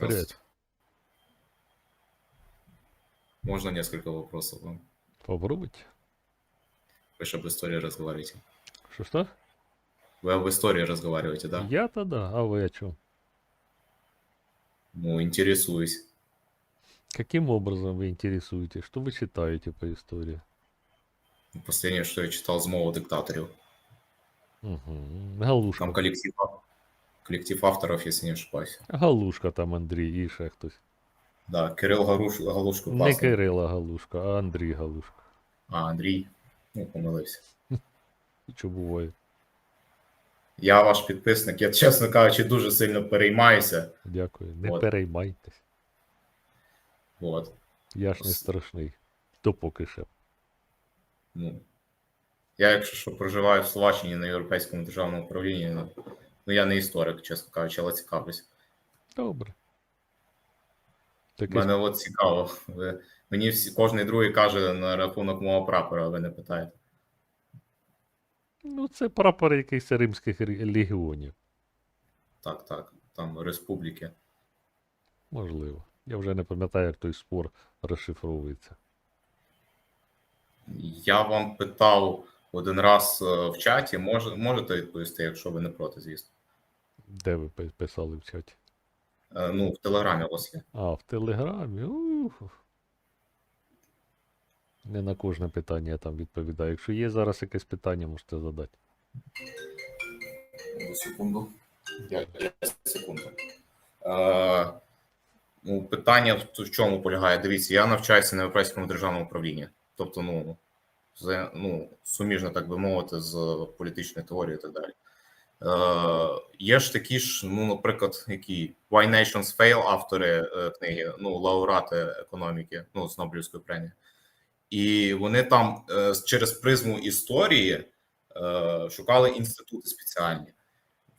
Привет. Можно несколько вопросов вам? Попробуйте. Вы же об истории разговариваете. Что-что? Вы об истории разговариваете, да? Я-то да, а вы о чем? Ну, интересуюсь. Каким образом вы интересуетесь? Что вы читаете по истории? Последнее, что я читал «Змова диктаторів». Угу. Галушка. Там коллектив, коллектив авторов, если не ошибаюсь. Галушка там Андрій і ще хтось. Да, Кирилл Гаруш, Галушко Не. Кирила Галушка, а Андрій Галушка. А, Андрій. Ну, помилився. Що буває? Я ваш підписник, я, чесно кажучи, дуже сильно переймаюся. Дякую. Не От. переймайтесь. От. Я ж не страшний. То поки ще. Ну, я, якщо що, проживаю в Словаччині на Європейському державному управлінні, ну, я не історик, чесно кажучи, але цікавлюсь. Добре. Таке Мене от цікаво. Ви, мені всі, кожний другий каже на рахунок мого прапора, а ви не питаєте. Ну, це прапор якихось римських легіонів. Так, так, там республіки. Можливо. Я вже не пам'ятаю, як той спор розшифровується. Я вам питав один раз е, в чаті, може, можете відповісти, якщо ви не проти, звісно. Де ви писали в чаті? Е, Ну, в Телеграмі у вас є. А, в Телеграмі. Ух. Не на кожне питання я там відповідаю. Якщо є зараз якесь питання, можете задати. Секунду. Я, я секунду. Е, ну, питання в, чому полягає? Дивіться, я навчаюся на Європейському державному управлінні. Тобто, ну, ну, суміжно, так би мовити, з політичною теорією і так далі. Е, є ж такі ж, ну, наприклад, які Why Nations Fail, автори е, книги, ну, лауреати економіки, ну, з Нобелівської премії. І вони там е, через призму історії е, шукали інститути спеціальні.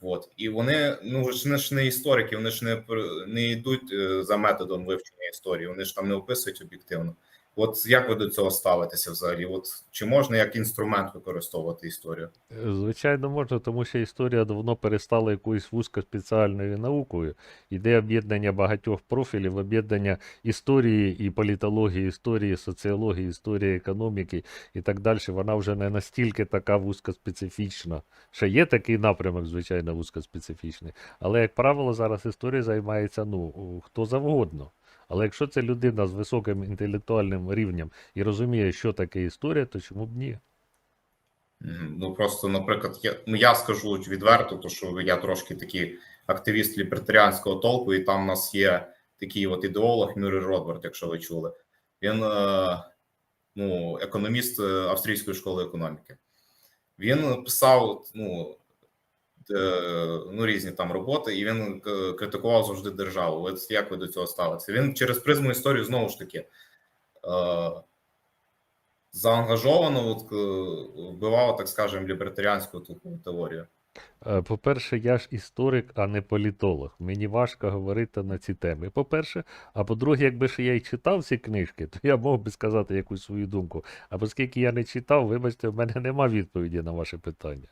От. І вони, ну ж не ж не історики, вони ж не, не йдуть е, за методом вивчення історії, вони ж там не описують об'єктивно. От як ви до цього ставитеся взагалі? От чи можна як інструмент використовувати історію? Е, Звичайно, можна, тому що історія давно перестала якоюсь вузькоспеціальною наукою. Іде об'єднання багатьох профілів, об'єднання історії і політології, історії, соціології, історії економіки і так далі. Вона вже не настільки така вузькоспецифічна. Ще є такий напрямок, звичайно, вузькоспецифічний. Але, як правило, зараз історія займається ну, хто завгодно. Але якщо це людина з високим інтелектуальним рівнем і розуміє, що таке історія, то чому б ні? Ну просто, наприклад, я ну я скажу відверто, то що я трошки такий активіст лібертаріанського толку, і там у нас є такий от ідеолог Мюррей Ротбард, якщо ви чули. Він е, ну, економіст е, австрійської школи економіки. Він писав ну, ну, різні там роботи, і він е, критикував завжди державу. От як ви до цього ставитеся? Він через призму історії знову ж таки. Е, заангажовано от, е, вбивало, так скажемо, лібертаріанську теорію. Е, По-перше, я ж історик, а не політолог. Мені важко говорити на ці теми. По-перше, а по-друге, якби ж я й читав ці книжки, то я мог би сказати якусь свою думку. А оскільки я не читав, вибачте, в мене нема відповіді на ваше питання.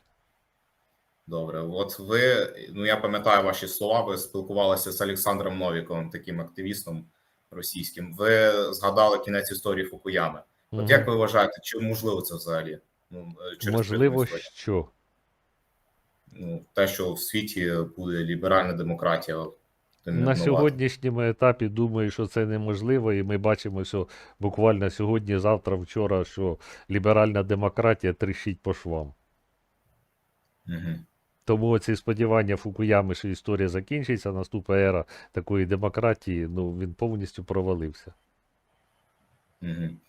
Добре, от ви, ну я пам'ятаю ваші слова, ви спілкувалися з Олександром Новіковим, таким активістом російським. Ви згадали кінець історії Фукуями. От Мгм. як ви вважаєте, чи можливо це взагалі? Ну, е, через Можливо, що? ну, те, що в світі буде ліберальна демократія. На сьогоднішньому етапі думаю, що це неможливо, і ми бачимо, що буквально сьогодні, завтра, вчора, що ліберальна демократія тріщить по швам. Мгм. Тому ці сподівання Фукуями, що історія закінчиться, наступна ера такої демократії, ну він повністю провалився. Мгм.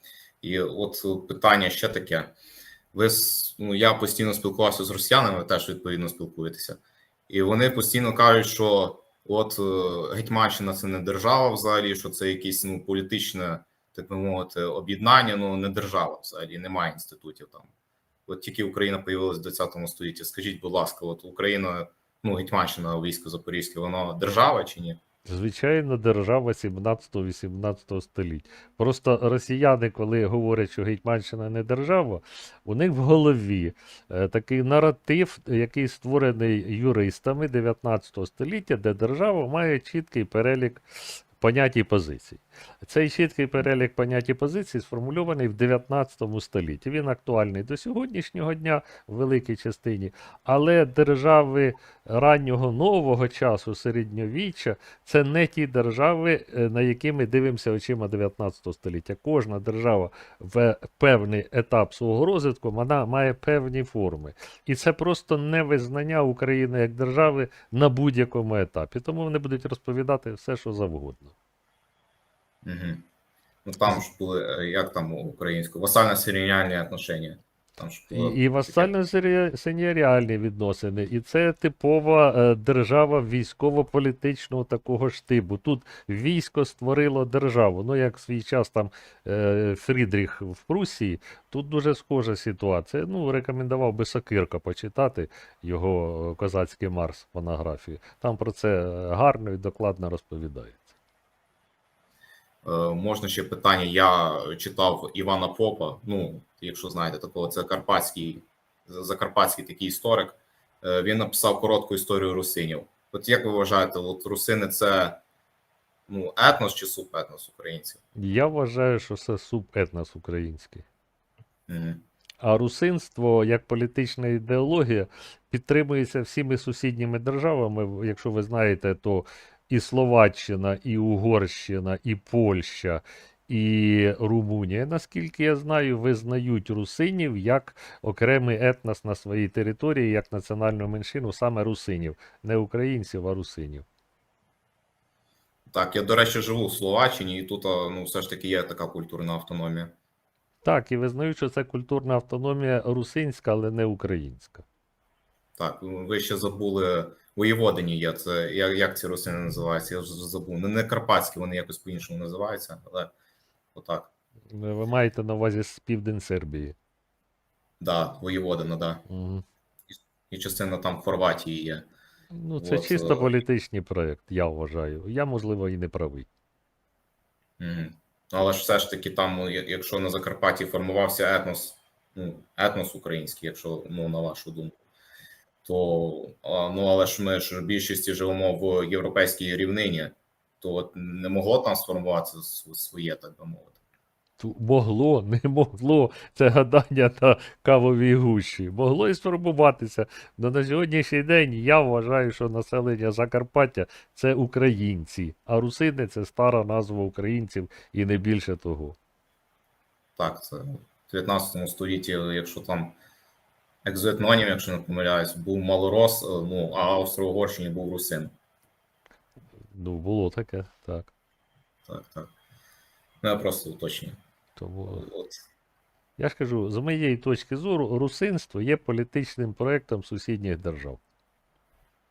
І от питання ще таке. Ви ну, я постійно спілкувався з росіянами, ви теж відповідно спілкуєтеся, і вони постійно кажуть, що от е, Гетьманщина це не держава взагалі, що це якесь ну, політичне, так би мовити, об'єднання, ну не держава взагалі, немає інститутів там. От тільки Україна появилась в 20 столітті. Скажіть, будь ласка, от Україна, ну Гетьманщина, військо Запорізьке, воно держава чи ні? Звичайно, держава 17-18 століть. Просто росіяни, коли говорять, що Гетьманщина не держава, у них в голові е, такий наратив, який створений юристами 19 століття, де держава має чіткий перелік понять і позицій. Цей чіткий перелік понять і позицій сформульований в 19 столітті. Він актуальний до сьогоднішнього дня в великій частині, але держави раннього нового часу, середньовіччя, це не ті держави, е, на які ми дивимося очима 19 століття. Кожна держава в певний етап свого розвитку вона має певні форми. І це просто невизнання України як держави на будь-якому етапі. Тому вони будуть розповідати все, що завгодно. Угу. Ну там ж були, е, як там українською, васально-серіальні отношення. Там ж І, було і вассально-сеньоріальні відносини, і це типова е, держава військово-політичного такого штибу. Тут військо створило державу. Ну, як в свій час там е, Фрідріх в Прусії, тут дуже схожа ситуація. Ну, рекомендував би Сокирка почитати його козацький Марс монографію. Там про це гарно і докладно розповідається. Е, Можна ще питання. Я читав Івана Попа. Ну, якщо знаєте такого, це карпатський, закарпатський такий історик. Е, Він написав коротку історію русинів. От як ви вважаєте, от русини це ну, етнос чи субетнос українців? Я вважаю, що це субетнос український. Угу. А русинство як політична ідеологія підтримується всіми сусідніми державами. Якщо ви знаєте, то і Словаччина, і Угорщина, і Польща, і Румунія, наскільки я знаю, визнають русинів як окремий етнос на своїй території, як національну меншину, саме русинів, не українців, а русинів. Так, я, до речі, живу в Словаччині, і тут ну, все ж таки є така культурна автономія. Так, і визнають, що це культурна автономія русинська, але не українська. Так, ви ще забули воєводині є. Це як, як ці русини називаються? Я вже забув. Не, не карпатські, вони якось по-іншому називаються, але отак. Ви маєте на увазі з південь Сербії. Да, воєводина, да. Угу. І частина там Хорватії є. Ну, це От, чисто е, політичний проєкт, я вважаю. Я, можливо, і не правий. Угу. Але ж все ж таки, там, ну, якщо на Закарпатті формувався етнос, ну, етнос український, якщо ну, на вашу думку, то ну, але ж ми ж в більшості живемо в європейській рівнині, то от не могло там сформуватися своє, так би мовити. Могло, не могло. Це гадання на кавовій гущі. Могло і сформуватися. Но на сьогоднішній день я вважаю, що населення Закарпаття це українці, а русини це стара назва українців і не більше того. Так, це в 19 столітті, якщо там екзоетнонім, якщо не помиляюсь, був малорос, е, ну, а Австро-Угорщині був русин. Ну, було таке, так. Так, так. Ну, я просто уточнюю. Тому От. я ж кажу, з моєї точки зору, русинство є політичним проєктом сусідніх держав.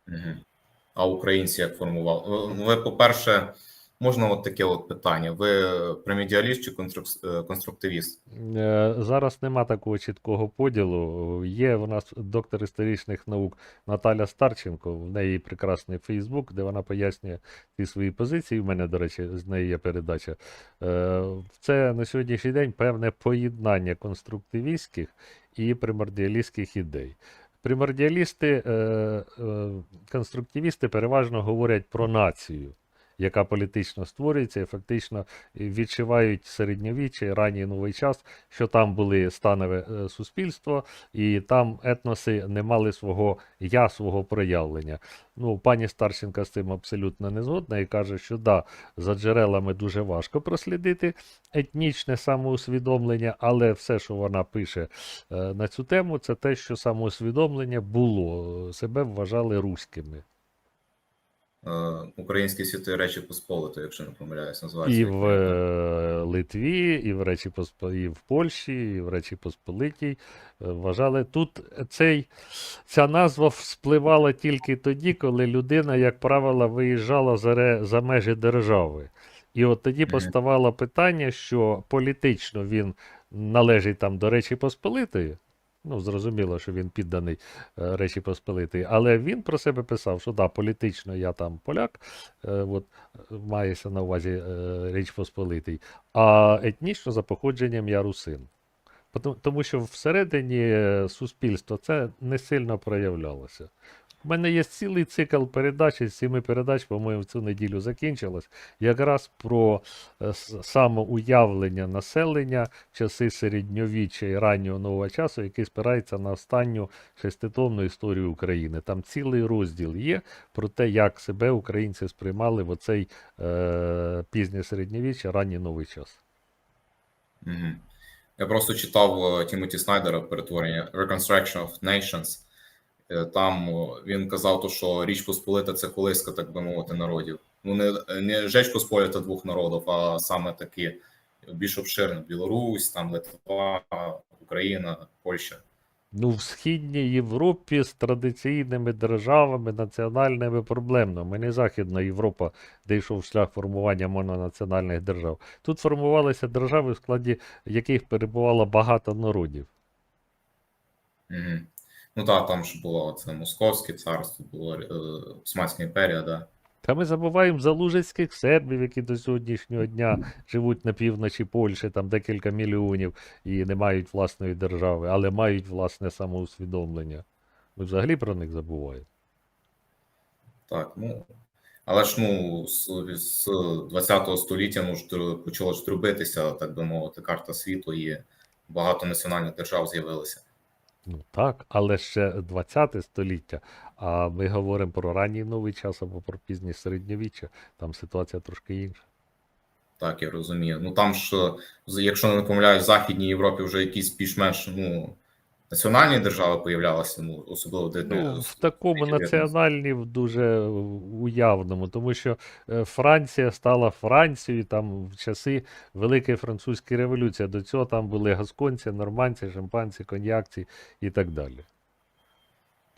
Угу. А українці як формували? Ну, Ви, по-перше, можна от таке от питання. Ви премедіаліст чи е, конструктивіст? Е, Зараз нема такого чіткого поділу. Є у нас доктор історичних наук Наталя Старченко. В неї прекрасний Фейсбук, де вона пояснює ці свої позиції. У мене, до речі, з неї є передача. Е, Це на сьогоднішній день певне поєднання конструктивістських і примордіалістських ідей. Примордіалісти, е, е, конструктивісти переважно говорять про націю яка політично створюється, і фактично відчувають середньовіччя і ранній новий час, що там були станове е, суспільство, і там етноси не мали свого я, свого проявлення. Ну, пані Старченка з цим абсолютно не згодна і каже, що да, за джерелами дуже важко прослідити етнічне самоусвідомлення, але все, що вона пише е, на цю тему, це те, що самоусвідомлення було, себе вважали руськими. Е, Українські святої речі Посполито, якщо не помиляюсь, називається. І в е, Литві, і в Речі Посп... і в Польщі, і в Речі Посполитій е, вважали тут цей, ця назва вспливала тільки тоді, коли людина, як правило, виїжджала за, ре... за межі держави. І от тоді поставало питання, що політично він належить там до Речі Посполитої, Ну, зрозуміло, що він підданий е, Речі Посполитої. Але він про себе писав, що да, політично я там поляк, е, от, мається на увазі е, Річ Посполитий, а етнічно за походженням я русин. Тому що всередині е, суспільства це не сильно проявлялося. У мене є цілий цикл передач, із сіми передач, по-моєму, цю неділю закінчилось, якраз про е, самоуявлення населення часи середньовіччя і раннього нового часу, який спирається на останню шеститомну історію України. Там цілий розділ є про те, як себе українці сприймали в оцей е, пізнє середньовіччя, ранній новий час. Я просто читав е, Тімоті Снайдера перетворення Reconstruction of Nations. Е, Там він казав, то, що Річ Посполита це колиска, так би мовити, народів. Ну, не, не Жеч Посполита двох народів, а саме такі більш обширні: Білорусь, там Литва, Україна, Польща. Ну, в Східній Європі з традиційними державами, національними проблемно. Ми не Західна Європа, де йшов шлях формування мононаціональних держав. Тут формувалися держави, в складі яких перебувало багато народів. Угу. Ну так, там ж було це Московське царство, було е, Османська імперія, да. Та ми забуваємо за лужицьких сербів, які до сьогоднішнього дня живуть на півночі Польщі, там декілька мільйонів і не мають власної держави, але мають власне самоусвідомлення. Ми взагалі про них забуваємо. Так, ну. Але ж ну, з, з 20 століття ну, ж почало ж трубитися, так би мовити, карта світу, і багато національних держав з'явилося. Ну так, але ще 20 століття, а ми говоримо про ранній новий час або про пізнє середньовіччя, там ситуація трошки інша. Так, я розумію. Ну там ж, якщо не помиляюсь, в Західній Європі вже якісь більш-менш ну, національні держави появлялися, ну, особливо де Ну, в такому національні, в дуже уявному, тому що е, Франція стала Францією там в часи Великої Французької революції. До цього там були гасконці, нормандці, шампанці, коньякці і так далі.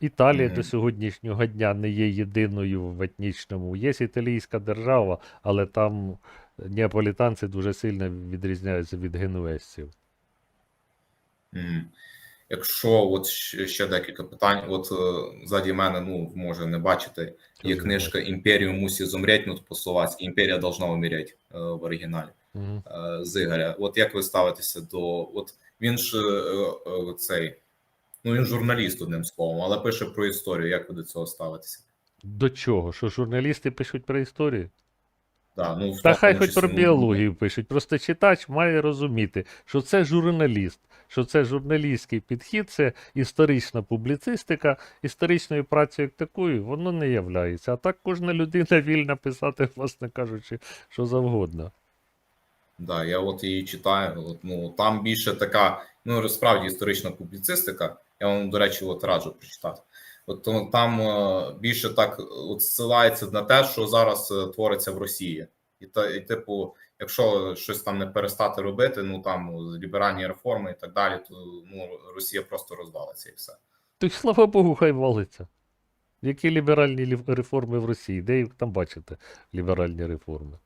Італія Мгм. до сьогоднішнього дня не є єдиною в етнічному. Є італійська держава, але там неаполітанці дуже сильно відрізняються від генуезців. Мгм. Якщо от ще декілька питань, от е, ззаді мене, ну може не бачите, є книжка Імперію мусить зумреть, ну по-словацьки, імперія должна умереть е, в оригіналі Мгм. е, з Ігоря. От як ви ставитеся до. От він ж цей, ну він журналіст одним словом, але пише про історію. Як ви до цього ставитеся? До чого? Що журналісти пишуть про історію? Да, ну, Та хай хоч про біологію пишуть. Просто читач має розуміти, що це журналіст, що це журналістський підхід, це історична публіцистика, історичною працею як такою, воно не являється. А так кожна людина вільна писати, власне кажучи, що завгодно. Да, я от її читаю. От, ну там більше така, ну справді історична публіцистика. Я вам, до речі, от раджу прочитати. От там е, більше так от ссилається на те, що зараз е, твориться в Росії, і та і типу, якщо щось там не перестати робити, ну там ліберальні реформи і так далі, то ну Росія просто розвалиться і все. То й слава Богу, хай валиться. Які ліберальні реформи в Росії? Де їх там бачите, ліберальні реформи?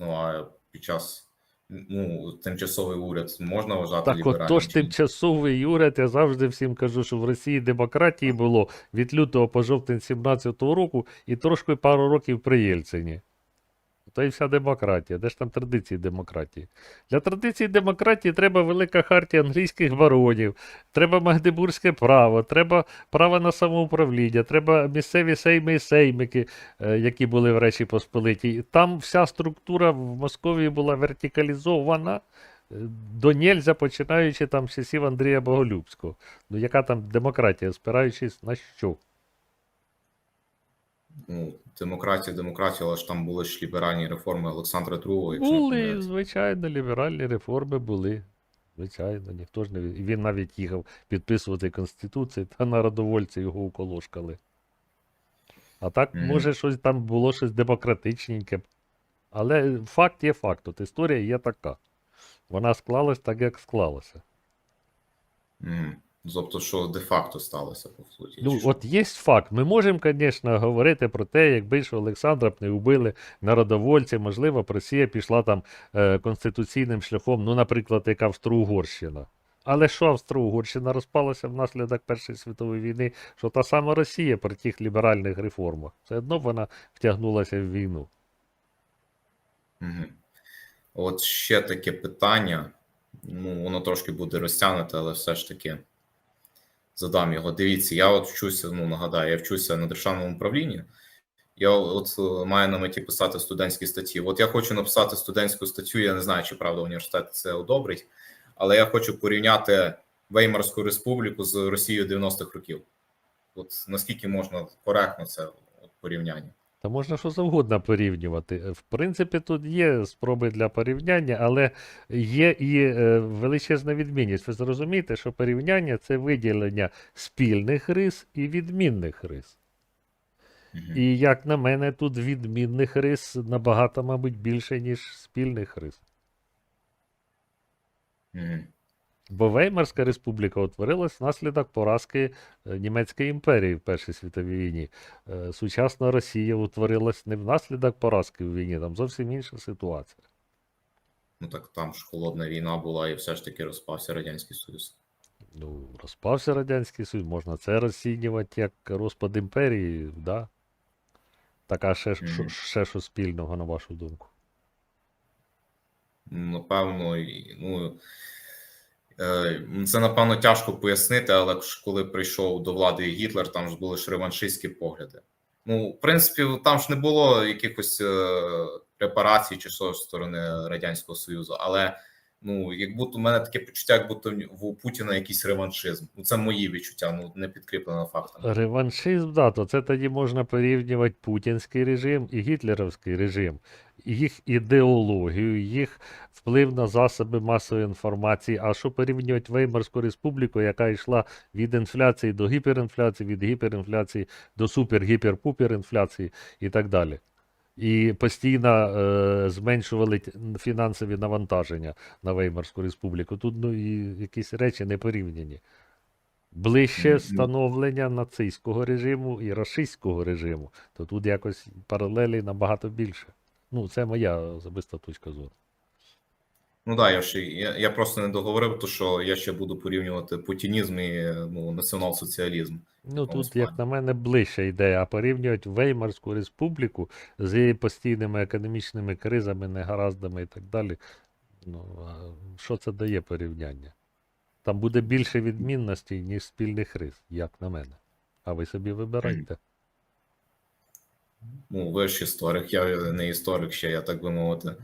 Ну а під час ну тимчасовий уряд можна вважати Так ліберальним? от, тож чи тимчасовий уряд, я завжди всім кажу, що в Росії демократії було від лютого по жовтень 17-го року і трошки пару років при Єльцині. Та й вся демократія. Де ж там традиції демократії? Для традиції демократії треба велика хартія англійських баронів, треба магдебурзьке право, треба право на самоуправління, треба місцеві сейми і сеймики, е, які були в Речі Посполитій. Там вся структура в Московії була вертикалізована е, до нельзя, починаючи там часів Андрія Боголюбського. Ну яка там демократія, спираючись на що? Ну, демократія, демократія, але ж там були ж ліберальні реформи Олександра II, якщо не Були, звичайно, ліберальні реформи були. Звичайно, ніхто ж не він навіть їхав підписувати Конституцію, та народовольці його уколошкали. А так, Мгм. може, щось там було щось демократичненьке. Але факт є факт, от історія є така. Вона склалась так, як склалася. Мгм. Тобто, що де-факто сталося, по суті. Ну, от є факт. Ми можемо, звісно, говорити про те, якби ж Олександра б не вбили народовольці, можливо, б Росія пішла там е, конституційним шляхом, ну, наприклад, як Австро-Угорщина. Але що Австро-Угорщина розпалася внаслідок Першої світової війни, що та сама Росія при тих ліберальних реформах. Все одно вона втягнулася в війну. Угу. От ще таке питання. Ну, воно трошки буде розтягнуте, але все ж таки задам його. Дивіться, я от вчуся, ну нагадаю, я вчуся на державному управлінні. Я от е, маю на меті писати студентські статті. От я хочу написати студентську статтю. Я не знаю, чи правда університет це одобрить, але я хочу порівняти Веймарську республіку з Росією 90-х років. От наскільки можна коректно це порівняння? Та можна що завгодно порівнювати. В принципі, тут є спроби для порівняння, але є і е, величезна відмінність. Ви зрозумієте, що порівняння це виділення спільних рис і відмінних рис. І як на мене, тут відмінних рис набагато, мабуть, більше, ніж спільних рис. Бо Веймарська республіка утворилась внаслідок поразки е, Німецької імперії в Першій світовій війні. Е, Сучасна Росія утворилась не внаслідок поразки в війні, там зовсім інша ситуація. Ну так там ж холодна війна була, і все ж таки розпався Радянський Союз. Ну, розпався Радянський Союз, можна це розцінювати як розпад імперії, да? Так, а ще, ж- що, ще що спільного, на вашу думку? Ну, Напевно, і, ну це напевно тяжко пояснити, але коли прийшов до влади Гітлер, там ж були ж реваншистські погляди. Ну, в принципі, там ж не було якихось е, репарацій чи що з сторони Радянського Союзу, але ну, як будто у мене таке почуття, як будто у Путіна якийсь реваншизм. Ну, це мої відчуття, ну не підкріплено фактами. Реваншизм, да, то це тоді можна порівнювати путінський режим і гітлерівський режим, їх ідеологію, їх вплив на засоби масової інформації. А що порівнювати Веймарську республіку, яка йшла від інфляції до гіперінфляції, від гіперінфляції до супер-гіпер-пуперінфляції і так далі. І постійно е, зменшували фінансові навантаження на Веймарську республіку. Тут ну, і якісь речі не порівняні. Ближче становлення нацистського режиму і рашистського режиму, то тут якось паралелі набагато більше. Ну, це моя особиста точка зору. Ну так, да, я ще я, я просто не договорив, то що я ще буду порівнювати путінізм і ну, націонал-соціалізм. Ну, тут, як на мене, ближча ідея, а порівнювати Веймарську республіку з її постійними економічними кризами, негараздами і так далі. Ну, що це дає порівняння? Там буде більше відмінностей, ніж спільних рис, як на мене. А ви собі вибирайте. Ну, ви ж історик, я не історик ще, я так би мовити. е,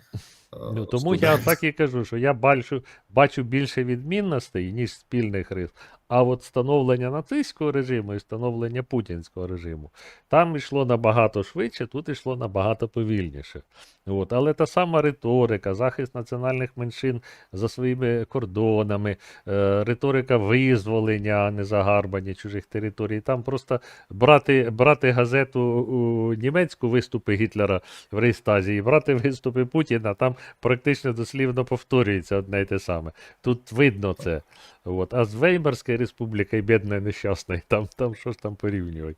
Ну, тому я так і кажу, що я бачу, бачу більше відмінностей, ніж спільних рис. А от становлення нацистського режиму і становлення путінського режиму, там йшло набагато швидше, тут йшло набагато повільніше. От. Але та сама риторика, захист національних меншин за своїми кордонами, е, риторика визволення, а не загарбання чужих територій. Там просто брати, брати газету у, німецьку виступи Гітлера в Рейстазі і брати виступи Путіна, там практично дослівно повторюється одне й те саме. Тут видно це. От. А з Веймарської республіки, бідної нещасної, там, там що ж там порівнювати?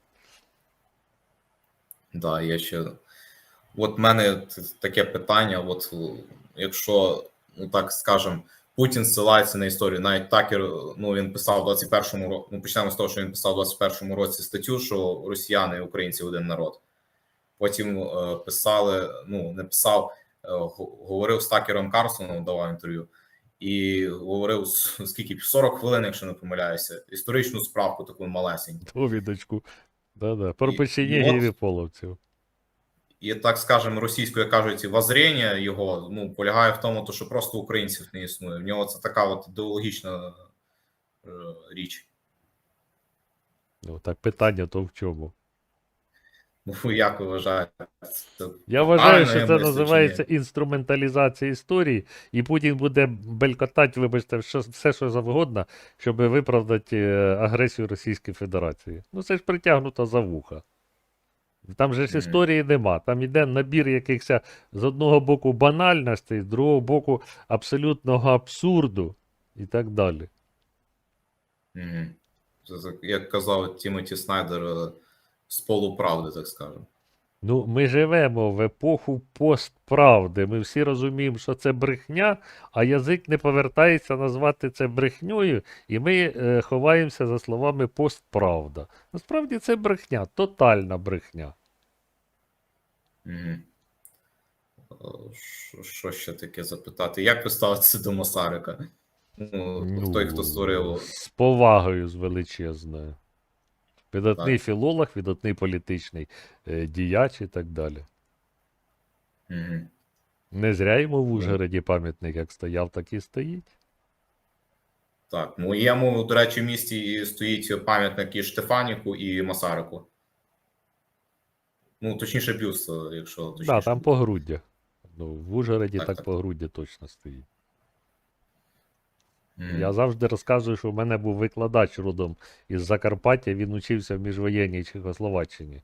Да, я ще. От в мене таке питання: от якщо, ну так скажем, Путін ссилається на історію, навіть Такер, ну він писав в 21-му році, ну почнемо з того, що він писав в 21-му році статтю, що росіяни і українці один народ. Потім е, писали, ну не писав, е, говорив з Такером Карсоном, давав інтерв'ю, і говорив скільки 40 хвилин, якщо не помиляюся, історичну справку таку малесеньку. Довідочку. Да-да. Про і половців. І так скажемо, російською кажуть, воззрення його ну полягає в тому, що просто українців не існує. В нього це така от ідеологічна е, річ. Ну, так питання то в чому? Ну як ви вважаєте? Це Я вважаю, що це називається інструменталізація історії, і Путін буде белькотати, вибачте, що, все, що завгодно, щоб виправдати е, агресію Російської Федерації. Ну це ж притягнуто за вуха. Там же ж історії нема. Там йде набір якихось з одного боку банальностей, з другого боку абсолютного абсурду і так далі. Як казав Тімоті Снайдер, е, з полуправди, так скажемо. Ну, ми живемо в епоху постправди. Ми всі розуміємо, що це брехня, а язик не повертається назвати це брехньою, і ми е, ховаємося за словами постправда. Насправді це брехня, тотальна брехня. Е, Що, ще таке запитати? Як ви ставитеся до Масарика? Ну, той, хто створив. З повагою з величезною. Видатний Так. філолог, видатний політичний е, діяч і так далі. Мгм. Не зря йому в Ужгороді пам'ятник як стояв, так і стоїть. Так, в моєму, до речі, місті і стоїть пам'ятник і Штефаніку, і Масарику. Ну, точніше, бюст, е, якщо Так, да, там погруддя. Ну, в Ужгороді Так, так, так. погруддя точно стоїть. Мгм. Я завжди розказую, що в мене був викладач родом із Закарпаття, він учився в міжвоєнній Чехословаччині.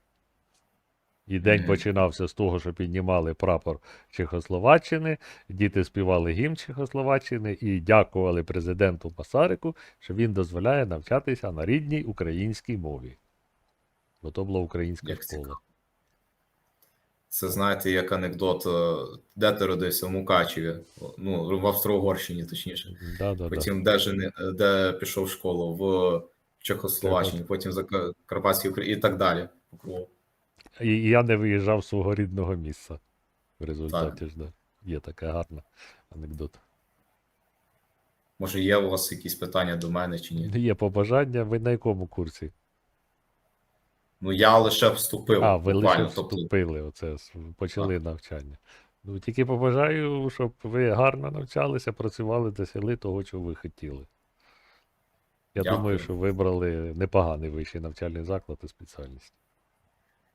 І день Мгм. починався з того, що піднімали прапор Чехословаччини, діти співали гімн Чехословаччини і дякували президенту Масарику, що він дозволяє навчатися на рідній українській мові. Бо то була українська Як школа. Це знаєте, як анекдот, е, де ти родився в Мукачеві, ну, в Австро-Угорщині, точніше. Да, да, да. Потім де, жени, де пішов в школу в Чехословаччині, потім за Ка- Карпатській Україні і так далі. І, і я не виїжджав з свого рідного місця. В результаті ж, да. Є така гарна анекдота. Може, є у вас якісь питання до мене чи ні? Є побажання, ви на якому курсі? Ну я лише вступив. А, ви лише буквально, тобто, вступили, оце почали навчання. Ну, тільки побажаю, щоб ви гарно навчалися, працювали, досягли того, чого ви хотіли. Я Дякую. думаю, що вибрали непоганий вищий навчальний заклад і спеціальність.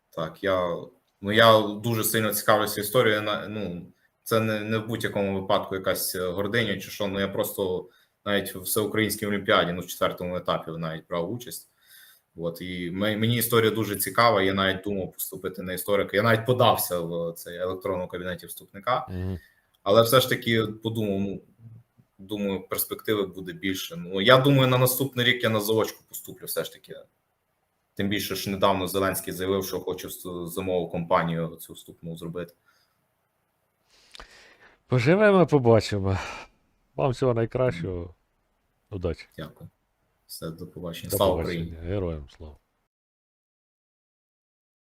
Так, я, ну, я дуже сильно цікавлюся історією. на- Ну, це не, не в будь-якому випадку якась гординя чи що. Ну я просто навіть в всеукраїнській олімпіаді, ну, в четвертому етапі навіть брав участь. От, і мені історія дуже цікава. Я навіть думав поступити на історика. Я навіть подався в цей електронному кабінеті вступника, Мгм. але все ж таки подумав, ну. Думаю, перспективи буде більше. Ну я думаю, на наступний рік я на заочку поступлю, все ж таки. Тим більше ж недавно Зеленський заявив, що хоче зимову кампанію цю вступну зробити. Поживемо, побачимо. Вам всього найкращого. Удачі. Дякую. Все, до побачення. Слава. Україні! Героям слава.